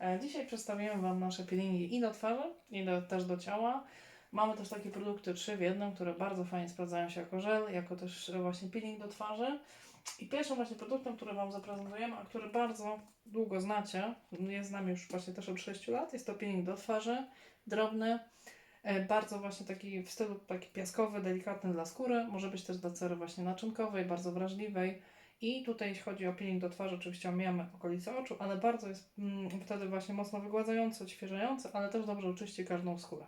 E, Dzisiaj przedstawimy Wam nasze peelingi i do twarzy, i do, też do ciała. Mamy też takie produkty 3 w jednym, które bardzo fajnie sprawdzają się jako żel, jako też właśnie peeling do twarzy. I pierwszym właśnie produktem, który Wam zaprezentujemy, a który bardzo długo znacie, jest z nami już właśnie też od 6 lat, jest to peeling do twarzy, drobny, e, bardzo właśnie taki w stylu taki piaskowy, delikatny dla skóry, może być też dla cery właśnie naczynkowej, bardzo wrażliwej. I tutaj jeśli chodzi o peeling do twarzy, oczywiście omijamy okolice oczu, ale bardzo jest mm, wtedy właśnie mocno wygładzający, odświeżający, ale też dobrze oczyści każdą skórę.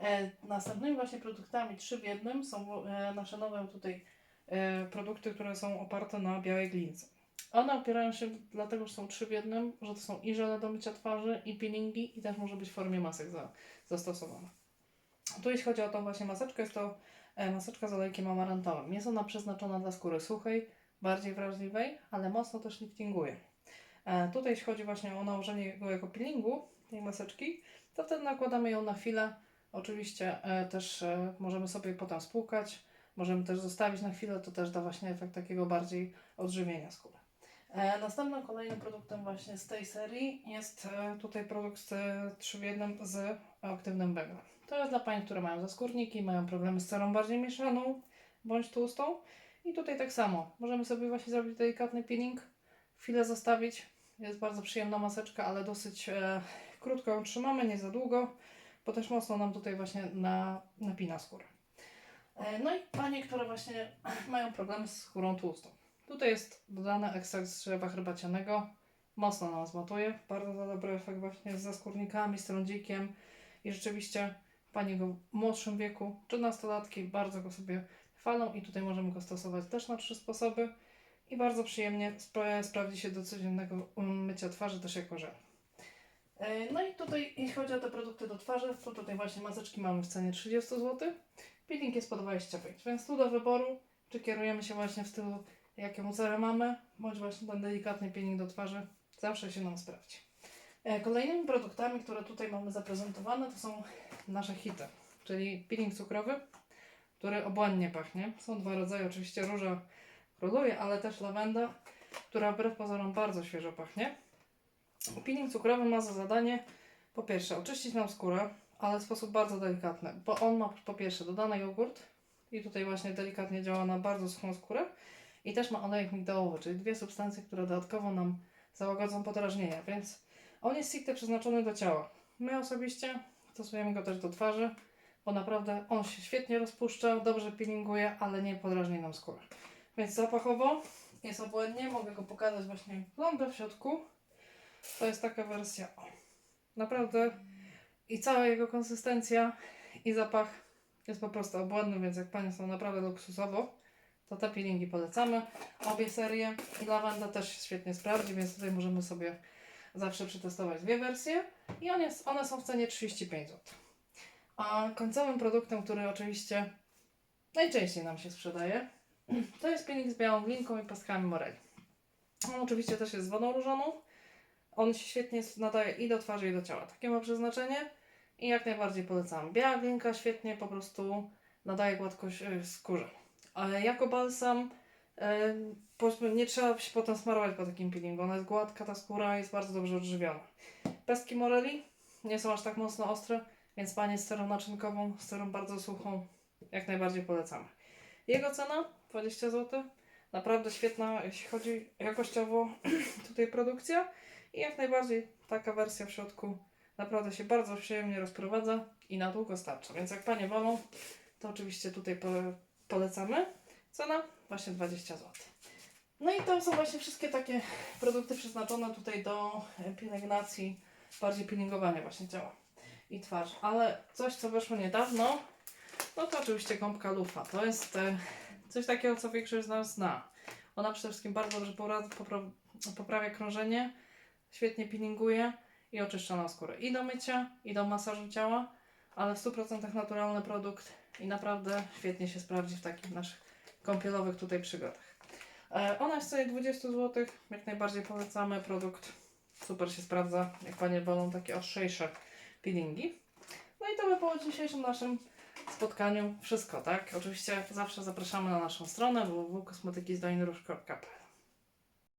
E, następnymi właśnie produktami 3 w jednym są e, nasze nowe tutaj e, produkty, które są oparte na białej glince. One opierają się dlatego, że są 3 w jednym, że to są i żele do mycia twarzy, i peelingi, i też może być w formie masek za, zastosowane. Tu jeśli chodzi o tą właśnie maseczkę, jest to e, maseczka z olejkiem amarantowym. Jest ona przeznaczona dla skóry suchej, bardziej wrażliwej, ale mocno też liftinguje. E, tutaj jeśli chodzi właśnie o nałożenie go jako peelingu, tej maseczki, to wtedy nakładamy ją na chwilę. Oczywiście e, też e, możemy sobie potem spłukać, możemy też zostawić na chwilę, to też da właśnie efekt takiego bardziej odżywienia skóry. Następnym kolejnym produktem właśnie z tej serii jest tutaj produkt e, 3 w 1 z aktywnym węglem. To jest dla pań, które mają zaskórniki, mają problemy z cerą bardziej mieszaną bądź tłustą. I tutaj tak samo. Możemy sobie właśnie zrobić delikatny peeling, chwilę zostawić. Jest bardzo przyjemna maseczka, ale dosyć e, krótko ją trzymamy, nie za długo, bo też mocno nam tutaj właśnie na, napina skórę. E, no i panie, które właśnie mają problemy z skórą tłustą. Tutaj jest dodany ekstrakt z drzewa herbacianego. Mocno nas matuje. Bardzo to dobry efekt właśnie z zaskórnikami, z trądzikiem. I rzeczywiście panie go w młodszym wieku, czy nastolatki, bardzo go sobie chwalą i tutaj możemy go stosować też na trzy sposoby. I bardzo przyjemnie spra- sprawdzi się do codziennego um, mycia twarzy też jako żel. E, No i tutaj, jeśli chodzi o te produkty do twarzy, to tutaj właśnie maseczki mamy w cenie 30 zł. Peeling jest po 25, więc tu do wyboru, czy kierujemy się właśnie w stylu, jaką cerę mamy, bądź właśnie ten delikatny peeling do twarzy, zawsze się nam sprawdzi. E, Kolejnymi produktami, które tutaj mamy zaprezentowane, to są nasze hity, czyli peeling cukrowy, który obłędnie pachnie. Są dwa rodzaje, oczywiście róża króluje, ale też lawenda, która wbrew pozorom bardzo świeżo pachnie. Peeling cukrowy ma za zadanie po pierwsze oczyścić nam skórę, ale w sposób bardzo delikatny, bo on ma po pierwsze dodany jogurt i tutaj właśnie delikatnie działa na bardzo suchą skórę i też ma olejek migdałowy, czyli dwie substancje, które dodatkowo nam załagodzą podrażnienia, więc on jest stricte przeznaczony do ciała. My osobiście stosujemy go też do twarzy, bo naprawdę on się świetnie rozpuszcza, dobrze peelinguje, ale nie podrażni nam skóry. Więc zapachowo jest obłędnie, mogę go pokazać właśnie plomбę w środku. To jest taka wersja, o, naprawdę i cała jego konsystencja i zapach jest po prostu obłędny, więc jak Panie są naprawdę luksusowo, to te peelingi polecamy. Obie serie i lawenda też się świetnie sprawdzi, więc tutaj możemy sobie zawsze przetestować dwie wersje i on jest, one są w cenie 35 zł. A końcowym produktem, który oczywiście najczęściej nam się sprzedaje, to jest peeling z białą glinką i pastkami moreli. On oczywiście też jest z wodą różaną. On się świetnie nadaje i do twarzy, i do ciała. Takie ma przeznaczenie i jak najbardziej polecam. Biała glinka świetnie po prostu nadaje gładkość e, skórze. Ale jako balsam e, nie trzeba się potem smarować po takim peelingu. Ona jest gładka, ta skóra jest bardzo dobrze odżywiona. Pestki moreli nie są aż tak mocno ostre, więc panie z cerą naczynkową, z cerą bardzo suchą, jak najbardziej polecamy. Jego cena 20 zł. Naprawdę świetna, jeśli chodzi jakościowo tutaj produkcja. I jak najbardziej taka wersja w środku naprawdę się bardzo przyjemnie rozprowadza i na długo starcza. Więc jak panie wolą, to oczywiście tutaj po, polecamy. Cena właśnie 20 zł. No i to są właśnie wszystkie takie produkty przeznaczone tutaj do pielęgnacji, bardziej peelingowania właśnie ciała i twarzy. Ale coś, co weszło niedawno, no to oczywiście gąbka lufa. To jest e, coś takiego, co większość z nas zna. Ona przede wszystkim bardzo dobrze poprawia krążenie, świetnie peelinguje i oczyszcza nam skórę. I do mycia, i do masażu ciała, ale w 100% naturalny produkt i naprawdę świetnie się sprawdzi w takich naszych kąpielowych tutaj przygodach. E, Ona jest w cenie 20 zł, jak najbardziej polecamy produkt. Super się sprawdza, jak Panie wolą takie ostrzejsze peelingi. No i to by było w dzisiejszym naszym spotkaniu wszystko, tak? Oczywiście zawsze zapraszamy na naszą stronę www.kosmetykizdoinrusz.pl